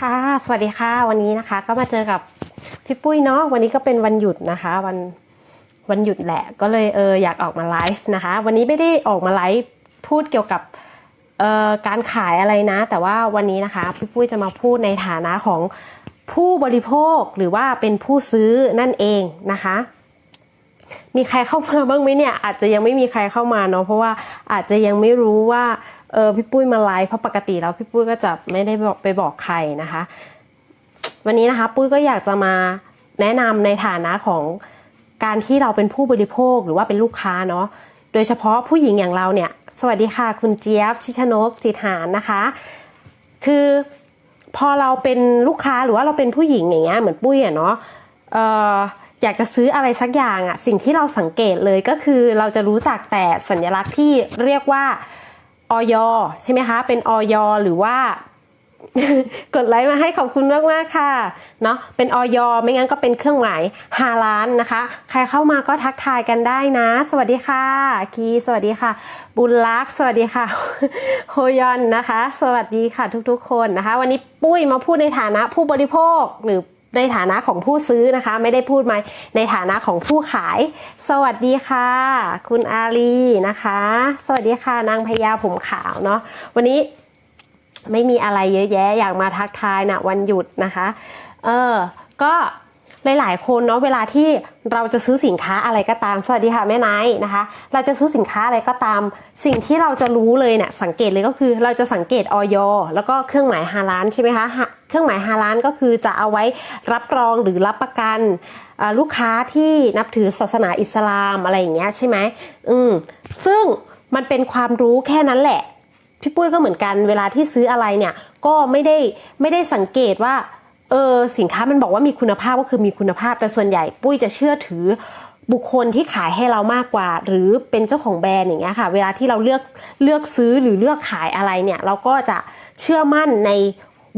ค่ะ สวัสดีค่ะ วันนี้นะคะ ก็มาเจอกับพี่ปุ้ยเนาะ วันนี้ก็เป็นวันหยุดนะคะ วันวันหยุดแหละ ก็เลยเอออยากออกมาไลฟ์นะคะ วันนี้ไม่ได้ออกมาไลฟ์พูดเกี่ยวกับเอ่อการขายอะไรนะ แต่ว่าวันนี้นะคะพี่ปุ้ยจะมาพูดในฐานะของผู้บริโภคหรือว่าเป็นผู้ซื้อนั่นเองนะคะ มีใครเข้ามาบ้างไหมเนี่ย อาจจะยังไม่มีใครเข้ามาเนาะ เพราะว่าอาจจะยังไม่รู้ว่า เออพี่ปุ้ยมาไลฟ์เพราะปกติแล้วพี่ปุ้ยก็จะไม่ได้บอกไปบอกใครนะคะ วันนี้นะคะปุ้ยก็อยากจะมาแนะนำในฐานะของการที่เราเป็นผู้บริโภคหรือว่าเป็นลูกค้าเนาะโดยเฉพาะผู้หญิงอย่างเราเนี่ย สวัสดีค่ะ คุณเจี๊ยบชิชนกจิตหารนะคะ คือพอเราเป็นลูกค้าหรือว่าเราเป็นผู้หญิงอย่างเงี้ยเหมือนปุ้ยอะเนาะเอ่ออยากจะซื้ออะไรสักอย่างอะสิ่งที่เราสังเกตเลยก็คือเราจะรู้จักแต่สัญลักษณ์ที่เรียกว่า ออยใช่ไหมคะ เป็นออยหรือว่ากดไลค์มาให้ขอบคุณมากมากค่ะเนาะเป็นออยไม่งั้นก็เป็นเครื่องหมายฮาล้านนะคะ ใครเข้ามาก็ทักทายกันได้นะ สวัสดีค่ะ คีสวัสดีค่ะ บุญลักษ์สวัสดีค่ะโฮยอนนะคะ สวัสดีค่ะทุกๆ คนนะคะ วันนี้ปุ้ยมาพูดในฐานะผู้บริโภคหรือ ในฐานะของผู้ซื้อนะคะ ไม่ได้พูดมาในฐานะของผู้ขาย สวัสดีค่ะ คุณอาลีนะคะ สวัสดีค่ะนางพยาผมขาวเนาะวันนี้ไม่มีอะไรเยอะแยะอยากมาทักทายนะวันหยุดนะคะ เออก็ หลาย ๆ คนเนาะเวลาที่เราจะซื้อสินค้าอะไรก็ตาม สวัสดีค่ะแม่ไนท์นะคะ เราจะซื้อสินค้าอะไรก็ตาม สิ่งที่เราจะรู้เลยเนี่ยสังเกตเลยก็คือ เราจะสังเกตออยแล้วก็เครื่องหมายฮาลานใช่ไหมคะเครื่องหมายฮาลานก็คือจะเอาไว้รับรองหรือรับประกันลูกค้าที่นับถือศาสนาอิสลามอะไรอย่างเงี้ยใช่ไหมอืมซึ่งมันเป็นความรู้แค่นั้นแหละพี่ปุ้ยก็เหมือนกันเวลาที่ซื้ออะไรเนี่ยก็ไม่ได้ไม่ได้สังเกตว่า เออสินค้ามันบอกว่ามีคุณภาพก็คือมีคุณภาพแต่ส่วนใหญ่ปุ้ยจะเชื่อถือบุคคลที่ขายให้เรามากกว่า หรือเป็นเจ้าของแบรนด์อย่างเงี้ยค่ะ เวลาที่เราเลือกเลือกซื้อหรือเลือกขายอะไรเนี่ย เราก็จะเชื่อมั่นใน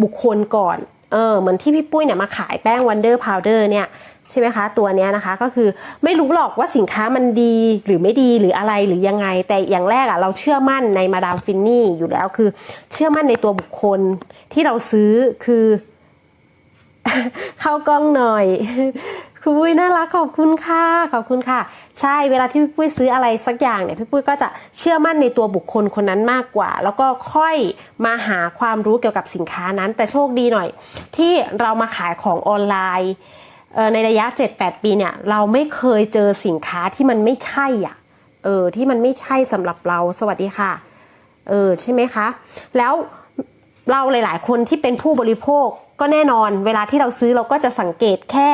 บุคคลก่อนเออเหมือนที่พี่ปุ้ยเนี่ยมาขายแป้ง Wonder Powder เนี่ยใช่ไหมคะตัวเนี้ยนะคะก็คือไม่รู้หรอกว่าสินค้ามันดีหรือไม่ดีหรืออะไรหรือยังไง แต่อย่างแรกอะเราเชื่อมั่นในมาดามฟินนี่อยู่แล้วคือ เชื่อมั่นในตัวบุคคลที่เราซื้อคือ เข้ากล้องหน่อยคุณปุ้ยน่ารักขอบคุณค่ะขอบคุณค่ะ ใช่เวลาที่พี่ปุ้ยซื้ออะไรสักอย่างเนี่ยพี่ปุ้ยก็จะเชื่อมั่นในตัวบุคคลคนนั้นมากกว่า แล้วก็ค่อยมาหาความรู้เกี่ยวกับสินค้านั้น แต่โชคดีหน่อย ที่เรามาขายของออนไลน์ในระยะ 7-8 ปีเนี่ยเราไม่เคยเจอสินค้าที่มันไม่ใช่อะเออที่มันไม่ใช่สำหรับเราสวัสดีค่ะ เออใช่ไหมคะ แล้วเราหลาย ๆ คนที่เป็นผู้บริโภคก็แน่นอน เวลาที่เราซื้อเราก็จะสังเกตแค่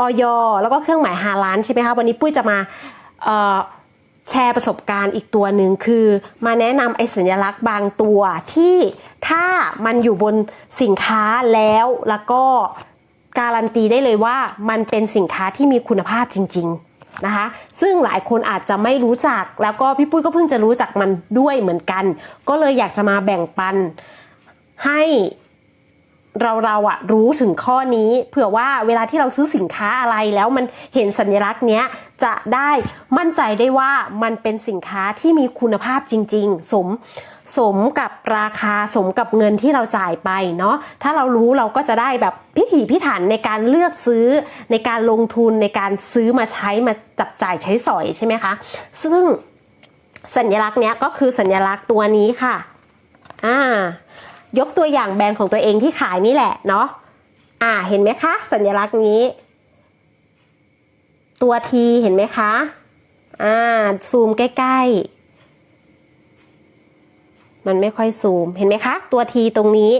ออยแล้วก็เครื่องหมายฮาลานใช่ไหมคะวันนี้ปุ้ยจะมาแชร์ประสบการณ์อีกตัวหนึ่งคือ มาแนะนำไอสัญลักษณ์บางตัวที่ถ้ามันอยู่บนสินค้าแล้วแล้วก็การันตีได้เลยว่ามันเป็นสินค้าที่มีคุณภาพจริง ๆนะคะ ซึ่งหลายคนอาจจะไม่รู้จักแล้วก็พี่ปุ้ยก็เพิ่งจะรู้จักมันด้วยเหมือนกัน ก็เลยอยากจะมาแบ่งปันให้ เราเราอะรู้ถึงข้อนี้ เผื่อว่าเวลาที่เราซื้อสินค้าอะไรแล้วมันเห็นสัญลักษณ์เนี้ยจะได้มั่นใจได้ว่ามันเป็นสินค้าที่มีคุณภาพจริง ๆ สมสมกับราคาสมกับเงินที่เราจ่ายไปเนาะถ้าเรารู้เราก็จะได้แบบพิถีพิถันในการเลือกซื้อ ในการลงทุนในการซื้อมาใช้มาจับจ่ายใช้สอยใช่ไหมคะ ซึ่งสัญลักษณ์เนี้ยก็คือสัญลักษณ์ตัวนี้ค่ะอ่า ยกตัวอย่างแบรนด์ของตัวเองที่ขายนี่แหละเนาะอ่าเห็นไหมคะ สัญลักษณ์นี้ ตัวทีเห็นไหมคะอ่าซูมใกล้ๆ มันไม่ค่อยซูมเห็นไหมคะ ตัวทีตรงนี้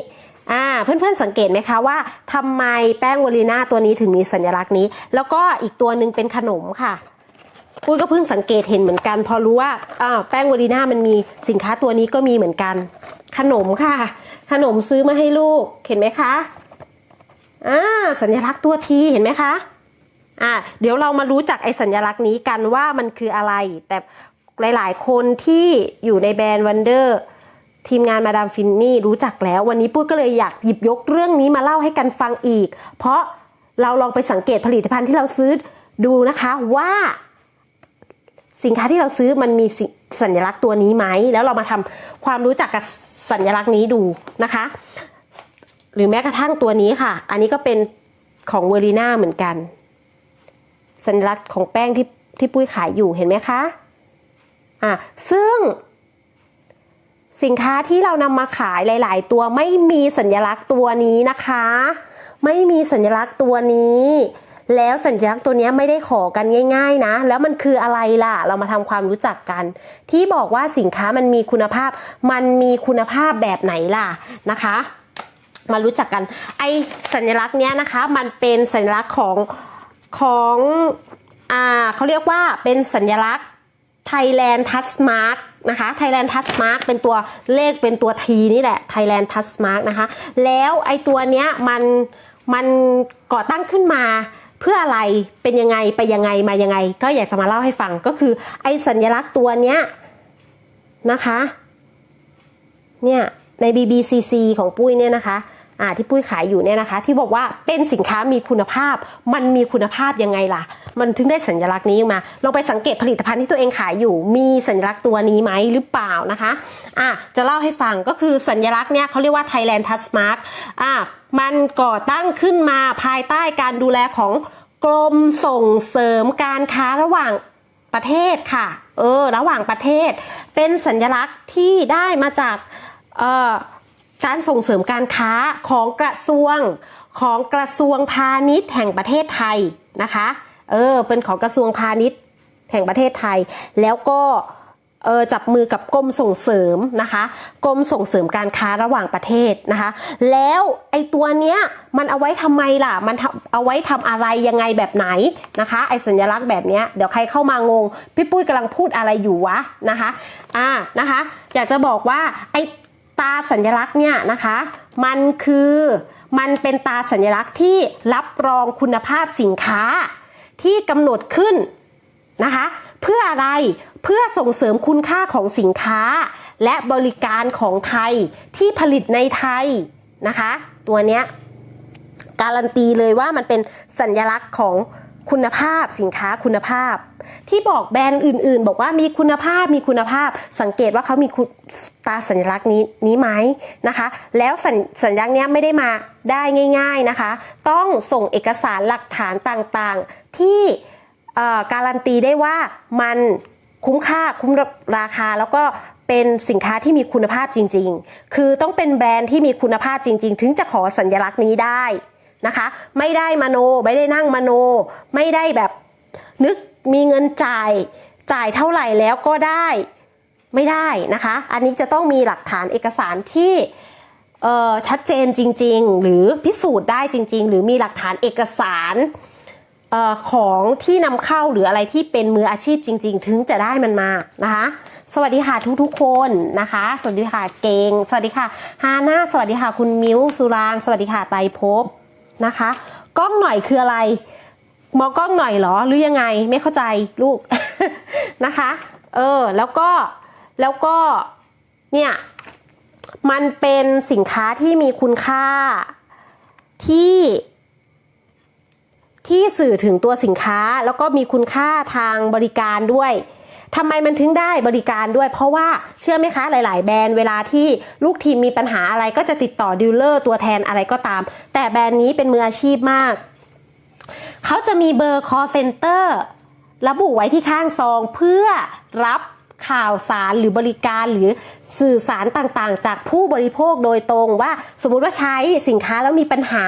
อ่าเพื่อนๆสังเกตไหมคะว่าทำไมแป้งวอลีน่าตัวนี้ถึงมีสัญลักษณ์นี้ แล้วก็อีกตัวหนึ่งเป็นขนมค่ะปุ้ยก็เพิ่งสังเกตเห็นเหมือนกัน พอรู้ว่าอ้าวแป้งวอลีน่ามันมีสินค้าตัวนี้ก็มีเหมือนกัน ขนมค่ะ ขนมซื้อมาให้ลูกเห็นไหมคะอ่าสัญลักษณ์ตัวทีเห็นไหมคะอ่าเดี๋ยวเรามารู้จักไอ้สัญลักษณ์นี้กันว่ามันคืออะไร แต่หลาย ๆ คนที่อยู่ในแบรนด์วันเดอร์ทีมงานมาดามฟินนี่รู้จักแล้ว วันนี้ปุ้ยก็เลยอยากหยิบยกเรื่องนี้มาเล่าให้กันฟังอีก เพราะเราลองไปสังเกตผลิตภัณฑ์ที่เราซื้อดูนะคะว่า สินค้าที่เราซื้อมันมีสัญลักษณ์ตัวนี้ไหม แล้วเรามาทำความรู้จักกับ สัญลักษณ์นี้ดูนะคะ หรือแม้กระทั่งตัวนี้ค่ะ อันนี้ก็เป็นของเวอรีนาเหมือนกัน สัญลักษณ์ของแป้งที่ที่ปุ้ยขายอยู่เห็นไหมคะอะซึ่งสินค้าที่เรานำมาขายหลาย ๆ ตัวไม่มีสัญลักษณ์ตัวนี้นะคะ ไม่มีสัญลักษณ์ตัวนี้ แล้วสัญลักษณ์ตัวนี้ไม่ได้ขอกันง่าย ๆ นะ แล้วมันคืออะไรล่ะ เรามาทำความรู้จักกัน ที่บอกว่าสินค้ามันมีคุณภาพ มันมีคุณภาพแบบไหนล่ะนะคะ มารู้จักกัน ไอสัญลักษณ์เนี้ยนะคะ มันเป็นสัญลักษณ์ของของอ่าเขาเรียกว่าเป็นสัญลักษณ์ Thailand Touch Mark นะคะ Thailand Touch Mark เป็นตัวเลขเป็นตัว T นี่แหละ Thailand Touch Mark นะคะ แล้วไอตัวเนี้ยมันมันก่อตั้งขึ้นมา เพื่ออะไรเป็นยังไงไปยังไงมายังไง ก็อยากจะมาเล่าให้ฟังก็คือ ไอ้สัญลักษณ์ตัวเนี้ยนะคะเนี่ยใน BBCC ของปุ้ยเนี่ยนะคะ อ่าที่ปุ้ยขายอยู่เนี่ยนะคะ ที่บอกว่าเป็นสินค้ามีคุณภาพ มันมีคุณภาพยังไงล่ะ มันถึงได้สัญลักษณ์นี้มาลองไปสังเกตผลิตภัณฑ์ที่ตัวเองขายอยู่ มีสัญลักษณ์ตัวนี้ไหมหรือเปล่านะคะอะจะเล่าให้ฟังก็คือสัญลักษณ์เนี่ยเขาเรียกว่า Thailand Touch Mark อะมันก่อตั้งขึ้นมาภายใต้การดูแลของกรมส่งเสริมการค้าระหว่างประเทศค่ะ เออ ระหว่างประเทศ เป็นสัญลักษณ์ที่ได้มาจาก เอ่อ การส่งเสริมการค้าของกระทรวงของกระทรวงพาณิชย์แห่งประเทศไทยนะคะ เออ เป็นของกระทรวงพาณิชย์แห่งประเทศไทย แล้วก็เออจับมือกับกรมส่งเสริมนะคะกรมส่งเสริมการค้าระหว่างประเทศนะคะ แล้วไอตัวเนี้ยมันเอาไว้ทำไมล่ะ มันเอาไว้ทำอะไรยังไงแบบไหนนะคะ ไอสัญลักษณ์แบบเนี้ยเดี๋ยวใครเข้ามางง พี่ปุ้ยกำลังพูดอะไรอยู่วะนะคะ อ่านะคะ อยากจะบอกว่าไอ ตาสัญลักษณ์เนี่ยนะคะ มันคือมันเป็นตาสัญลักษณ์ที่รับรองคุณภาพสินค้าที่กำหนดขึ้นนะคะ เพื่ออะไรเพื่อส่งเสริมคุณค่าของสินค้า และบริการของไทยที่ผลิตในไทยนะคะ ตัวเนี้ยการันตีเลยว่ามันเป็นสัญลักษณ์ของ คุณภาพสินค้าคุณภาพ ที่บอกแบรนด์อื่น ๆ บอกว่ามีคุณภาพมีคุณภาพ สังเกตว่าเขามีตาสัญลักษณ์นี้นี้ไหมนะคะ แล้วสัญสัญลักษณ์นี้ไม่ได้มาได้ง่าย ๆนะคะ ต้องส่งเอกสารหลักฐานต่างๆ ที่การันตีได้ว่ามันคุ้มค่าคุ้มราคาแล้วก็เป็นสินค้าที่มีคุณภาพจริง ๆ คือต้องเป็นแบรนด์ที่มีคุณภาพจริง ๆ ถึงจะขอสัญลักษณ์นี้ได้ นะคะ ไม่ได้มโนไม่ได้นั่งมโน ไม่ได้แบบนึกมีเงินจ่ายจ่ายเท่าไหร่แล้วก็ได้ไม่ได้นะคะ อันนี้จะต้องมีหลักฐานเอกสารที่ชัดเจนจริง ๆ หรือพิสูจน์ได้จริง ๆ หรือมีหลักฐานเอกสารออของที่นำเข้าหรืออะไรที่เป็นมืออาชีพจริง ๆ ถึงจะได้มันมานะคะ สวัสดีค่ะทุกๆคนนะคะ สวัสดีค่ะเกง สวัสดีค่ะฮาน่าสวัสดีค่ะคุณมิ้วสุราง สวัสดีค่ะไตรภพ นะคะ กล้องหน่อยคืออะไร มองกล้องหน่อยเหรอหรือยังไงไม่เข้าใจลูกนะคะ เออแล้วก็แล้วก็เนี่ยมันเป็นสินค้าที่มีคุณค่าที่ ที่สื่อถึงตัวสินค้าแล้วก็มีคุณค่าทางบริการด้วย ทำไมมันถึงได้บริการด้วย เพราะว่าเชื่อไหมคะหลาย ๆ แบรนด์เวลาที่ลูกทีมมีปัญหาอะไรก็จะติดต่อดีลเลอร์ตัวแทนอะไรก็ตาม แต่แบรนด์นี้เป็นมืออาชีพมาก เขาจะมีเบอร์ call center ระบุไว้ที่ข้างซองเพื่อรับ ข่าวสารหรือบริการหรือสื่อสารต่างๆ จากผู้บริโภคโดยตรงว่า สมมุติว่าใช้สินค้าแล้วมีปัญหา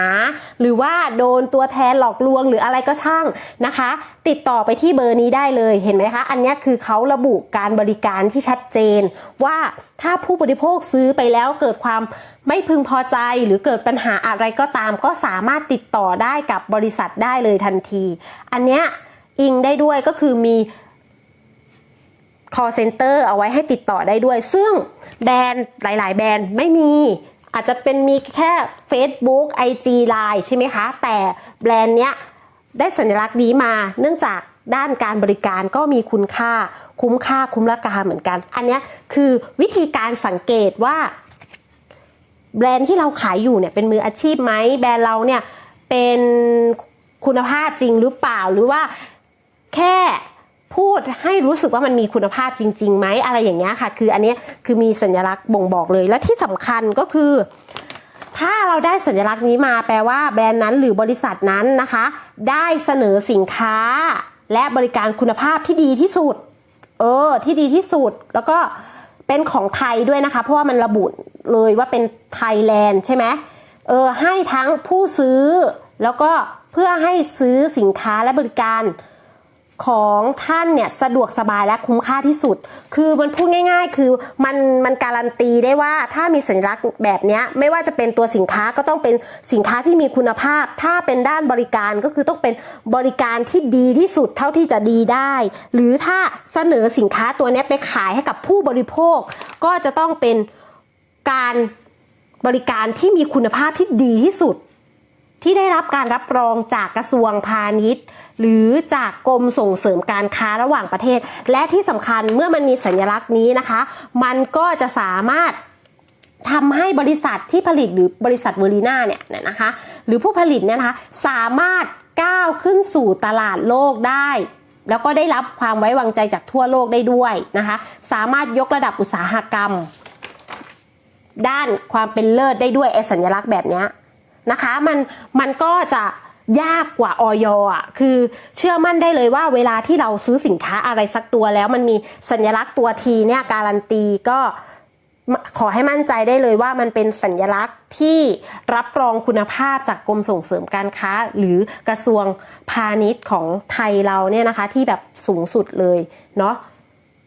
หรือว่าโดนตัวแทนหลอกลวงหรืออะไรก็ช่างนะคะ ติดต่อไปที่เบอร์นี้ได้เลยเห็นไหมคะ อันนี้คือเขาระบุการบริการที่ชัดเจน ว่าถ้าผู้บริโภคซื้อไปแล้วเกิดความไม่พึงพอใจหรือเกิดปัญหาอะไรก็ตาม ก็สามารถติดต่อได้กับบริษัทได้เลยทันที อันเนี้ยอิงได้ด้วยก็คือมี call center เอาไว้ให้ติดต่อได้ด้วย ซึ่งแบรนด์หลาย ๆ แบรนด์ไม่มีอาจจะเป็นมีแค่ Facebook IG Line ใช่ไหมคะ แต่แบรนด์เนี้ยได้สัญลักษณ์นี้มาเนื่องจากด้านการบริการก็มีคุณค่าคุ้มค่าคุ้มราคาเหมือนกัน อันนี้คือวิธีการสังเกตว่า แบรนด์ที่เราขายอยู่เนี่ยเป็นมืออาชีพไหมแบรนด์เราเนี่ยเป็นคุณภาพจริงหรือเปล่าหรือว่าแค่ พูดให้รู้สึกว่ามันมีคุณภาพจริงๆไหมอะไรอย่างเงี้ยค่ะ คืออันนี้คือมีสัญลักษณ์บ่งบอกเลย และที่สำคัญก็คือ ถ้าเราได้สัญลักษณ์นี้มาแปลว่าแบรนด์นั้นหรือบริษัทนั้นนะคะ ได้เสนอสินค้า และบริการคุณภาพที่ดีที่สุด เออ ที่ดีที่สุด แล้วก็เป็นของไทยด้วยนะคะ เพราะว่ามันระบุเลยว่าเป็นไทยแลนด์ใช่ไหมเออให้ทั้งผู้ซื้อแล้วก็เพื่อให้ซื้อสินค้าและบริการ ของท่านเนี่ยสะดวกสบายและคุ้มค่าที่สุด คือมันพูดง่าย ๆ คือมันมันการันตีได้ว่าถ้ามีสัญลักษณ์แบบนี้ไม่ว่าจะเป็นตัวสินค้าก็ต้องเป็นสินค้าที่มีคุณภาพ ถ้าเป็นด้านบริการก็คือต้องเป็นบริการที่ดีที่สุดเท่าที่จะดีได้ หรือถ้าเสนอสินค้าตัวนี้ไปขายให้กับผู้บริโภค ก็จะต้องเป็นการบริการที่มีคุณภาพที่ดีที่สุด ที่ได้รับการรับรองจากกระทรวงพาณิชย์ หรือจากกรมส่งเสริมการค้าระหว่างประเทศ และที่สำคัญเมื่อมันมีสัญลักษณ์นี้นะคะ มันก็จะสามารถทำให้บริษัทที่ผลิตหรือบริษัทเวอรีนาเนี่ยนะคะ หรือผู้ผลิตเนี่ยนะคะสามารถก้าวขึ้นสู่ตลาดโลกได้ แล้วก็ได้รับความไว้วางใจจากทั่วโลกได้ด้วยนะคะ สามารถยกระดับอุตสาหกรรม ด้านความเป็นเลิศได้ด้วยไอสัญลักษณ์แบบนี้ นะคะมันมันก็จะยากกว่าออยอะคือเชื่อมั่นได้เลยว่าเวลาที่เราซื้อสินค้าอะไรสักตัวแล้วมันมีสัญลักษณ์ตัวทีเนี่ยการันตีก็ขอให้มั่นใจได้เลยว่ามันเป็นสัญลักษณ์ที่รับรองคุณภาพจากกรมส่งเสริมการค้า หรือกระทรวงพาณิชย์ของไทยเราเนี่ยนะคะ ที่แบบสูงสุดเลยเนาะ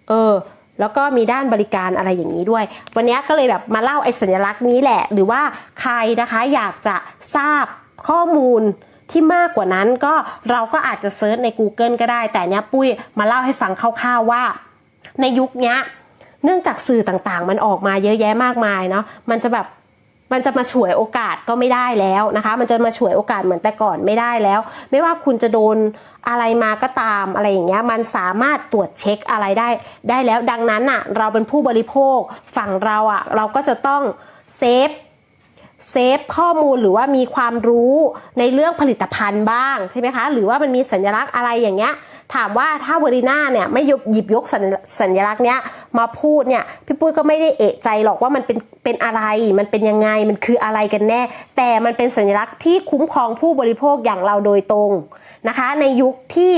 เออ แล้วก็มีด้านบริการอะไรอย่างนี้ด้วย วันนี้ก็เลยแบบมาเล่าไอ้สัญลักษณ์นี้แหละ หรือว่าใครนะคะอยากจะทราบข้อมูลที่มากกว่านั้นก็เราก็อาจจะเซิร์ชใน Google ก็ได้ แต่เนี้ยปุ้ยมาเล่าให้ฟังคร่าวๆว่า ในยุคนี้เนื่องจากสื่อต่างๆ มันออกมาเยอะแยะมากมายเนาะมันจะแบบ มันจะมาฉวยโอกาสก็ไม่ได้แล้วนะคะ มันจะมาฉวยโอกาสเหมือนแต่ก่อนไม่ได้แล้ว ไม่ว่าคุณจะโดนอะไรมาก็ตามอะไรอย่างเงี้ย มันสามารถตรวจเช็คอะไรได้ ได้แล้วดังนั้นอะ เราเป็นผู้บริโภคฝั่งเราอะ เราก็จะต้องเซฟ เซฟข้อมูลหรือว่ามีความรู้ในเรื่องผลิตภัณฑ์บ้างใช่ไหมคะ หรือว่ามันมีสัญลักษณ์อะไรอย่างเงี้ย ถามว่าถ้าเวอรีนาเนี่ยไม่หยิบยกสัญสัญลักษณ์เนี้ยมาพูดเนี่ยพี่ปุ้ยก็ไม่ได้เอะใจหรอกว่ามันเป็นเป็นอะไรมันเป็นยังไงมันคืออะไรกันแน่ แต่มันเป็นสัญลักษณ์ที่คุ้มครองผู้บริโภคอย่างเราโดยตรงนะคะ ในยุคที่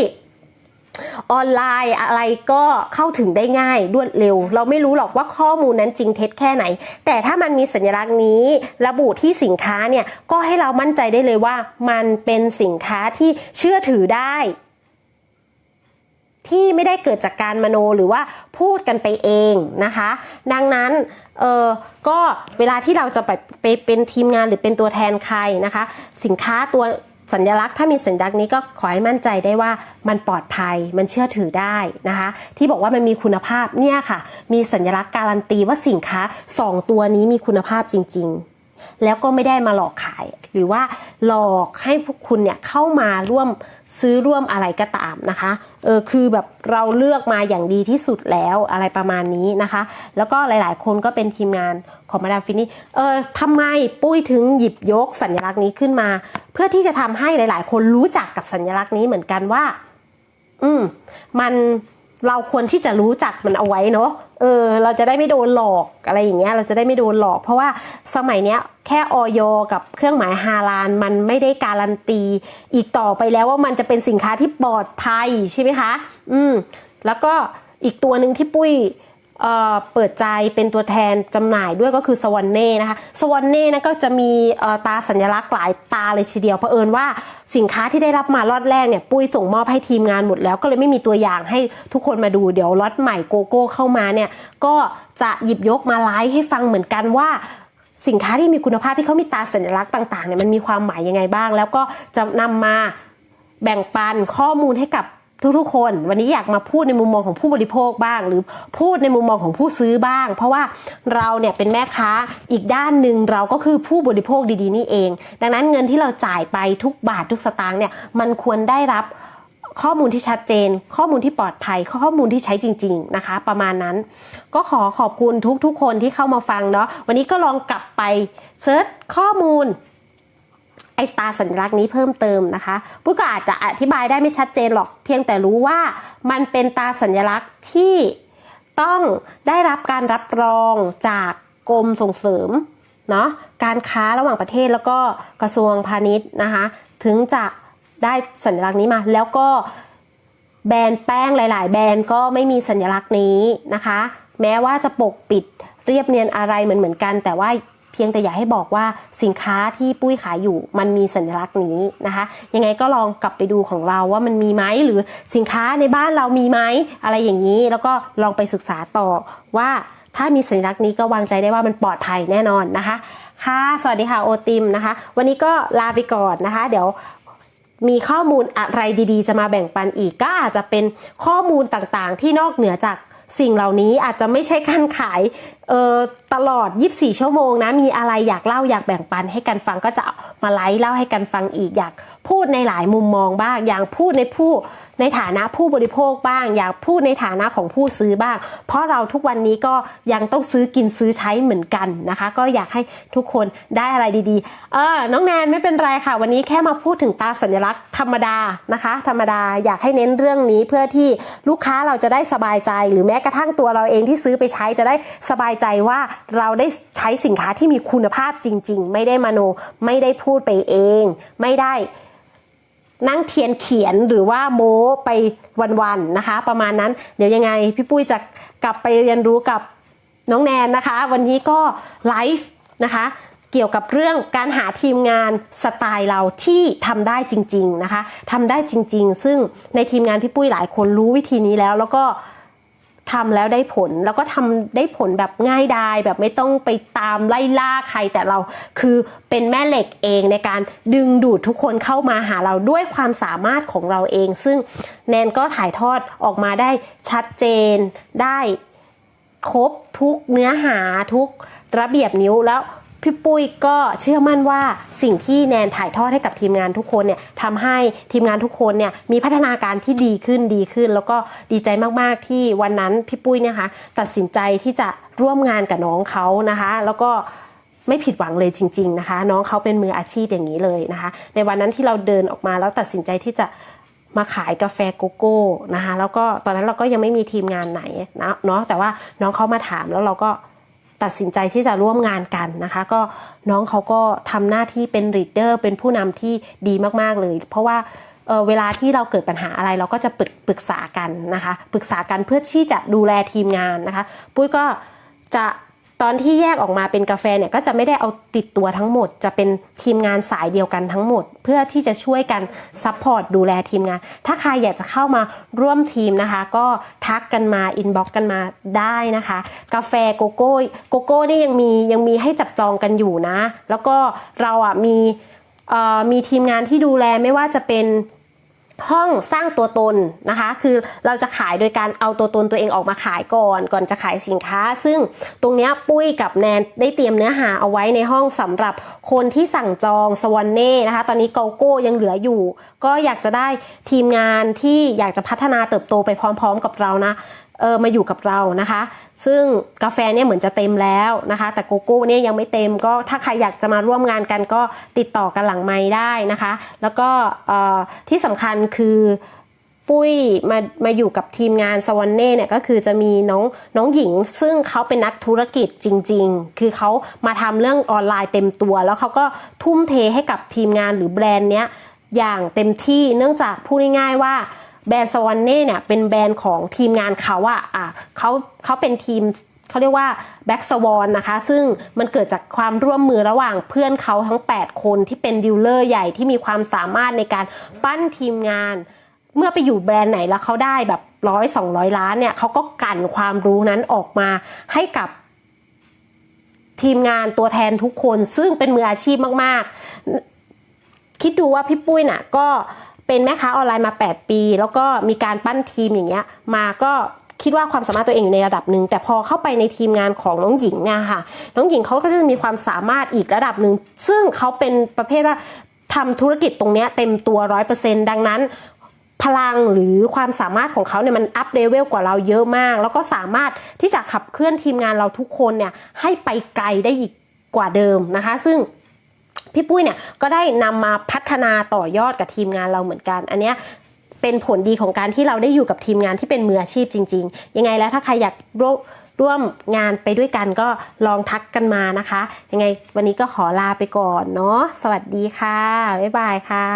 ออนไลน์อะไรก็เข้าถึงได้ง่ายรวดเร็ว เราไม่รู้หรอกว่าข้อมูลนั้นจริงเท็จแค่ไหน แต่ถ้ามันมีสัญลักษณ์นี้ระบุที่สินค้าเนี่ยก็ให้เรามั่นใจได้เลยว่า มันเป็นสินค้าที่เชื่อถือได้ ที่ไม่ได้เกิดจากการมโนหรือว่าพูดกันไปเองนะคะ ดังนั้นเออก็เวลาที่เราจะไปไปเป็นทีมงานหรือเป็นตัวแทนใครนะคะ สินค้าตัว สัญลักษณ์ถ้ามีสัญลักษณ์นี้ก็ขอให้มั่นใจได้ว่ามันปลอดภัยมันเชื่อถือได้นะคะ ที่บอกว่ามันมีคุณภาพเนี่ยค่ะ มีสัญลักษณ์การันตีว่าสินค้า 2 ตัวนี้มีคุณภาพจริง ๆ แล้วก็ไม่ได้มาหลอกขาย หรือว่าหลอกให้พวกคุณเนี่ยเข้ามาร่วม ซื้อร่วมอะไรก็ตามนะคะ เออคือแบบเราเลือกมาอย่างดีที่สุดแล้วอะไรประมาณนี้นะคะ แล้วก็หลายๆ คนก็เป็นทีมงานของมาดามฟินนี่ เออทำไมปุ้ยถึงหยิบยกสัญลักษณ์นี้ขึ้นมา เพื่อที่จะทำให้หลาย ๆ คนรู้จักกับสัญลักษณ์นี้เหมือนกันว่า อืม มัน เราควรที่จะรู้จักมันเอาไว้เนาะ เออ เราจะได้ไม่โดนหลอกอะไรอย่างเงี้ย เราจะได้ไม่โดนหลอก เพราะว่าสมัยเนี้ยแค่ออยกับเครื่องหมายฮาลาลมันไม่ได้การันตี อีกต่อไปแล้วว่ามันจะเป็นสินค้าที่ปลอดภัยใช่ไหมคะ อืม แล้วก็อีกตัวหนึ่งที่ปุ้ย เปิดใจเป็นตัวแทนจำหน่ายด้วยก็คือสวอนเน่นะคะสวอนเน่นะก็จะมีตาสัญลักษณ์หลายตาเลยทีเดียวเผอิญว่าสินค้าที่ได้รับมาล็อตแรกเนี่ยปุ้ยส่งมอบให้ทีมงานหมดแล้ว ก็เลยไม่มีตัวอย่างให้ทุกคนมาดูเดี๋ยวล็อตใหม่โกโก้เข้ามาเนี่ยก็จะหยิบยกมาไลฟ์ให้ฟังเหมือนกันว่าสินค้าที่มีคุณภาพที่เขามีตาสัญลักษณ์ต่างๆเนี่ยมันมีความหมายยังไงบ้าง แล้วก็จะนำมาแบ่งปันข้อมูลให้กับ ทุกๆ คน วันนี้อยากมาพูดในมุมมองของผู้บริโภคบ้าง หรือพูดในมุมมองของผู้ซื้อบ้าง เพราะว่าเราเนี่ยเป็นแม่ค้าอีกด้านหนึ่งเราก็คือผู้บริโภคดีๆนี่เอง ดังนั้นเงินที่เราจ่ายไปทุกบาททุกสตางค์เนี่ยมันควรได้รับข้อมูลที่ชัดเจน ข้อมูลที่ปลอดภัย ข้อมูลที่ใช้จริง ๆนะคะ ประมาณนั้น ก็ขอขอบคุณทุกๆ คนที่เข้ามาฟังเนาะวันนี้ก็ลองกลับไปเซิร์ชข้อมูล ไอสตาร์สัญลักษณ์นี้เพิ่มเติมนะคะปุ้ยก็อาจจะอธิบายได้ไม่ชัดเจนหรอกเพียงแต่รู้ว่ามันเป็นตาสัญลักษณ์ที่ต้องได้รับการรับรองจากกรมส่งเสริมเนาะการค้าระหว่างประเทศแล้วก็กระทรวงพาณิชย์นะคะถึงจะได้สัญลักษณ์นี้มา แล้วก็แบรนด์แป้งหลาย ๆ แบรนด์ก็ไม่มีสัญลักษณ์นี้นะคะ แม้ว่าจะปกปิดเรียบเนียนอะไรเหมือนเหมือนกัน แต่ว่า เพียงแต่อยากให้บอกว่าสินค้าที่ปุ้ยขายอยู่มันมีสัญลักษณ์นี้นะคะ ยังไงก็ลองกลับไปดูของเราว่ามันมีไหมหรือสินค้าในบ้านเรามีไหมอะไรอย่างนี้ แล้วก็ลองไปศึกษาต่อว่าถ้ามีสัญลักษณ์นี้ก็วางใจได้ว่ามันปลอดภัยแน่นอนนะคะ ค่ะ สวัสดีค่ะโอติมนะคะ วันนี้ก็ลาไปก่อนนะคะ เดี๋ยวมีข้อมูลอะไรดีๆ จะมาแบ่งปันอีกก็อาจจะเป็นข้อมูลต่างๆ ที่นอกเหนือจากสิ่งเหล่านี้อาจจะไม่ใช่การขายตลอด 24 ชั่วโมงนะ มีอะไรอยากเล่าอยากแบ่งปันให้กันฟังก็จะมาไลฟ์เล่าให้กันฟังอีกอยากพูดในหลายมุมมองบ้าง อยากพูดในผู้ในฐานะผู้บริโภคบ้าง อยากพูดในฐานะของผู้ซื้อบ้าง เพราะเราทุกวันนี้ก็ยังต้องซื้อกินซื้อใช้เหมือนกันนะคะ ก็อยากให้ทุกคนได้อะไรดีๆ เออ น้องแนนไม่เป็นไรค่ะ วันนี้แค่มาพูดถึงตาสัญลักษณ์ธรรมดานะคะ ธรรมดาอยากให้เน้นเรื่องนี้เพื่อที่ลูกค้าเราจะได้สบายใจ หรือแม้กระทั่งตัวเราเองที่ซื้อไปใช้จะได้สบายใจว่าเราได้ใช้สินค้าที่มีคุณภาพจริง ๆ ไม่ได้มโน ไม่ได้พูดไปเอง ไม่ได้นั่งเทียนเขียนหรือว่าโม้ไปวันๆนะคะ ประมาณนั้นเดี๋ยวยังไงพี่ปุ้ยจะกลับไปเรียนรู้กับน้องแนนนะคะ วันนี้ก็ไลฟ์นะคะเกี่ยวกับเรื่องการหาทีมงานสไตล์เราที่ทำได้จริง ๆนะคะทำได้จริง ๆ ซึ่งในทีมงานพี่ปุ้ยหลายคนรู้วิธีนี้แล้วแล้วก็ ทำแล้วได้ผลแล้วก็ทำได้ผลแบบง่ายดายแบบไม่ต้องไปตามไล่ล่าใครแต่เราคือเป็นแม่เหล็กเองในการดึงดูดทุกคนเข้ามาหาเราด้วยความสามารถของเราเอง ซึ่งแนนก็ถ่ายทอดออกมาได้ชัดเจนได้ครบทุกเนื้อหาทุกระเบียบนิ้วแล้ว พี่ปุ้ยก็เชื่อมั่นว่าสิ่งที่แนนถ่ายทอดให้กับทีมงานทุกคนเนี่ยทำให้ทีมงานทุกคนเนี่ยมีพัฒนาการที่ดีขึ้นดีขึ้น แล้วก็ดีใจมากๆที่วันนั้นพี่ปุ้ยเนี่ยคะตัดสินใจที่จะร่วมงานกับน้องเขานะคะ แล้วก็ไม่ผิดหวังเลยจริง ๆนะคะ น้องเขาเป็นมืออาชีพอย่างนี้เลยนะคะ ในวันนั้นที่เราเดินออกมาแล้วตัดสินใจที่จะมาขายกาแฟโกโก้นะคะ แล้วก็ตอนนั้นเราก็ยังไม่มีทีมงานไหนนะเนาะแต่ว่าน้องเขามาถามแล้วเราก็ ตัดสินใจที่จะร่วมงานกันนะคะ ก็น้องเขาก็ทำหน้าที่เป็นลีดเดอร์เป็นผู้นำที่ดีมากๆเลย เพราะว่าเเวลาที่เราเกิดปัญหาอะไรเราก็จะปรปรึกษากันนะคะ ปรึกษากันเพื่อที่จะดูแลทีมงานนะคะ ปุ้ยก็จะ ตอนที่แยกออกมาเป็นกาแฟเนี่ยก็จะไม่ได้เอาติดตัวทั้งหมด จะเป็นทีมงานสายเดียวกันทั้งหมด เพื่อที่จะช่วยกันซัพพอร์ตดูแลทีมงาน ถ้าใครอยากจะเข้ามาร่วมทีมนะคะ ก็ทักกันมาอินบ็อกกันมาได้นะคะ กาแฟโกโก้โกโก้นี่ยังมียังมีให้จับจองกันอยู่นะ แล้วก็เราอะมีเอ่อมีทีมงานที่ดูแลไม่ว่าจะเป็น ห้องสร้างตัวตนนะคะ คือเราจะขายโดยการเอาตัวตนตัวเองออกมาขายก่อน ก่อนจะขายสินค้า ซึ่งตรงนี้ปุ้ยกับแนนได้เตรียมเนื้อหาเอาไว้ในห้องสำหรับคนที่สั่งจองสวอนเน่นะคะ ตอนนี้โกโก้ยังเหลืออยู่ ก็อยากจะได้ทีมงานที่อยากจะพัฒนาเติบโตไปพร้อม ๆ กับเรานะ เออมาอยู่กับเรานะคะ ซึ่งกาแฟเนี่ยเหมือนจะเต็มแล้วนะคะ แต่โกโก้เนี่ยยังไม่เต็มก็ถ้าใครอยากจะมาร่วมงานกันก็ติดต่อกันหลังไม้ได้นะคะ แล้วก็เอ่อที่สำคัญคือปุ้ยมามาอยู่กับทีมงานสวอนเน่เนี่ยก็คือจะมีน้องน้องหญิง ซึ่งเขาเป็นนักธุรกิจจริง ๆ คือเขามาทำเรื่องออนไลน์เต็มตัว แล้วเขาก็ทุ่มเทให้กับทีมงานหรือแบรนด์เนี้ยอย่างเต็มที่เนื่องจากพูดง่ายๆว่า แบรนด์สวอนเน่เนี่ยเป็นแบรนด์ของทีมงานเขาอะอะเขาเขาเป็นทีมเขาเรียกว่าแบ็กสวอนนะคะ ซึ่งมันเกิดจากความร่วมมือระหว่างเพื่อนเขาทั้ง 8 คนที่เป็นดีลเลอร์ใหญ่ที่มีความสามารถในการปั้นทีมงาน เมื่อไปอยู่แบรนด์ไหนแล้วเขาได้แบบร้อยสองร้อยล้านเนี่ยเขาก็กันความรู้นั้นออกมาให้กับทีมงานตัวแทนทุกคนซึ่งเป็นมืออาชีพมาก ๆ คิดดูว่าพี่ปุ้ยน่ะก็ เป็นแม่ค้าออนไลน์มา 8 ปี แล้วก็มีการปั้นทีมอย่างเงี้ยมาก็คิดว่าความสามารถตัวเองอยู่ในระดับหนึ่งแต่พอเข้าไปในทีมงานของน้องหญิงเนี่ยค่ะ น้องหญิงเขาก็จะมีความสามารถอีกระดับหนึ่งซึ่งเขาเป็นประเภทว่าทำธุรกิจตรงเนี้ยเต็มตัวร้อยเปอร์เซ็นดังนั้น พลังหรือความสามารถของเขาเนี่ยมันอัพเลเวลกว่าเราเยอะมาก แล้วก็สามารถที่จะขับเคลื่อนทีมงานเราทุกคนเนี่ยให้ไปไกลได้อีกกว่าเดิมนะคะ ซึ่ง พี่ปุ้ยเนี่ยก็ได้นำมาพัฒนาต่อยอดกับทีมงานเราเหมือนกัน อันเนี้ยเป็นผลดีของการที่เราได้อยู่กับทีมงานที่เป็นมืออาชีพจริง ๆ ยังไงแล้วถ้าใครอยากร่วมร่วมงานไปด้วยกันก็ลองทักกันมานะคะ ยังไงวันนี้ก็ขอลาไปก่อนเนาะสวัสดีค่ะ บ๊ายบายค่ะ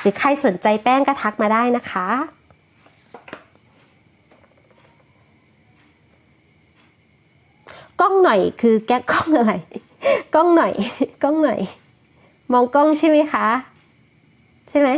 หรือใครสนใจแป้งก็ทักมาได้นะคะกล้องหน่อยคือแก้กล้องอะไร กล้องหน่อย กล้องหน่อย มองกล้องใช่ไหมคะ ใช่ไหม